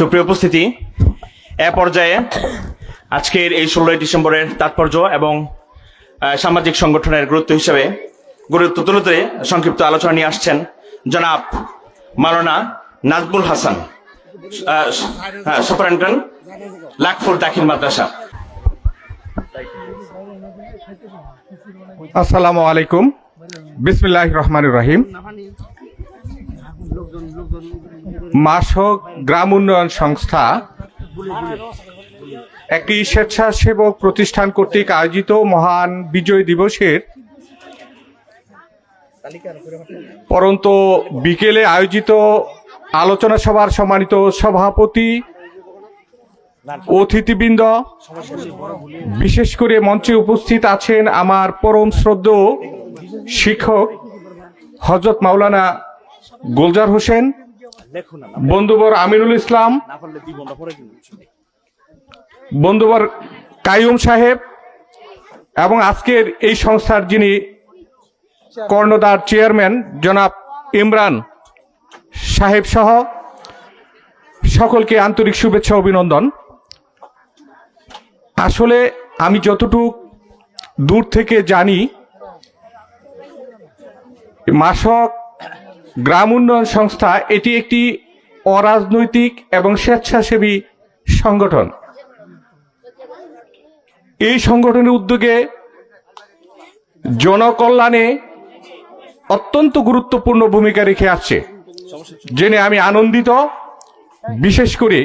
সুপ্রিয় উপস্থিতি, এ পর্যায়ে আজকের এই ষোলোই ডিসেম্বরের তাৎপর্য এবং সামাজিক সংগঠনের গুরুত্ব হিসেবে গুরুত্ব তুলে ধরে সংক্ষিপ্ত আলোচনা নিয়ে আসছেন জনাব মাওলানা নাজবুল হাসান হ্যাঁ লাখপুর দাখিল মাদ্রাসা। আসসালামু আলাইকুম। বিসমিল্লাহ রহমান রহিম। মাসক গ্রাম উন্নয়ন সংস্থা একটি স্বেচ্ছাসেবক প্রতিষ্ঠান কর্তৃক আয়োজিত মহান বিজয় দিবসের পরন্ত বিকেলে আয়োজিত আলোচনা সভার সম্মানিত সভাপতি অতিথিবৃন্দ, বিশেষ করে মঞ্চে উপস্থিত আছেন আমার পরম শ্রদ্ধ শিক্ষক হজরত মাওলানা গোলজার হোসেন, বন্ধুবর আমিনুল ইসলাম, বন্ধুবর কাইয়ুম সাহেব, এবং আজকের এই সংস্থার যিনি কর্ণদার চেয়ারম্যান, জনাব ইমরান সাহেব সহ সকলকে আন্তরিক শুভেচ্ছা, অভিনন্দন। আসলে আমি যতটুক দূর থেকে জানি, মাসক গ্রাম উন্নয়ন সংস্থা এটি একটি অরাজনৈতিক এবং স্বেচ্ছাসেবী সংগঠন। এই সংগঠনের উদ্যোগে জনকল্যাণে অত্যন্ত গুরুত্বপূর্ণ ভূমিকা রেখে আসছে। জেনে আমি আনন্দিত। বিশেষ করে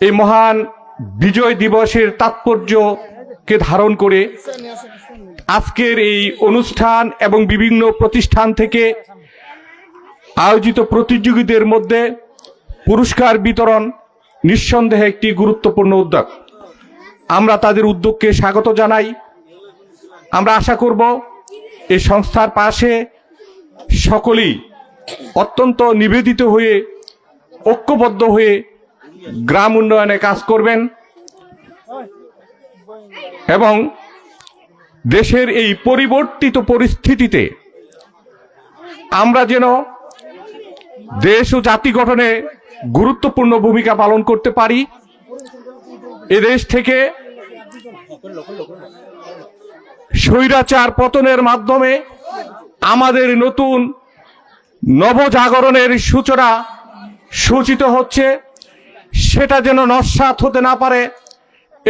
এই মহান বিজয় দিবসের তাৎপর্যকে ধারণ করে আজকের এই অনুষ্ঠান এবং বিভিন্ন প্রতিষ্ঠান থেকে আয়োজিত প্রতিযোগীদের মধ্যে পুরস্কার বিতরণ নিঃসন্দেহে একটি গুরুত্বপূর্ণ উদ্যোগ। আমরা তাদের উদ্যোগকে স্বাগত জানাই। আমরা আশা করব এই সংস্থার পাশে সকলেই অত্যন্ত নিবেদিত হয়ে, ঐক্যবদ্ধ হয়ে গ্রাম উন্নয়নে কাজ করবেন এবং দেশের এই পরিবর্তিত পরিস্থিতিতে আমরা যেন দেশ ও জাতি গঠনে গুরুত্বপূর্ণ ভূমিকা পালন করতে পারি। এদেশ থেকে স্বৈরাচার পতনের মাধ্যমে আমাদের নতুন নবজাগরণের সূচনা সূচিত হচ্ছে। সেটা যেন নস্বাত হতে না পারে,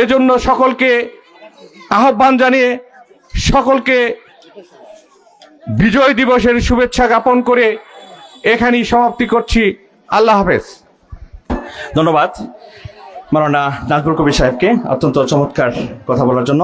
এজন্য সকলকে আহ্বান জানিয়ে সকলকে বিজয় দিবসের শুভেচ্ছা জ্ঞাপন করে এখানেই সমাপ্তি করছি। আল্লাহ হাফেজ। ধন্যবাদ। মারানা নাজবুল কবির সাহেবকে অত্যন্ত চমৎকার কথা বলার জন্য।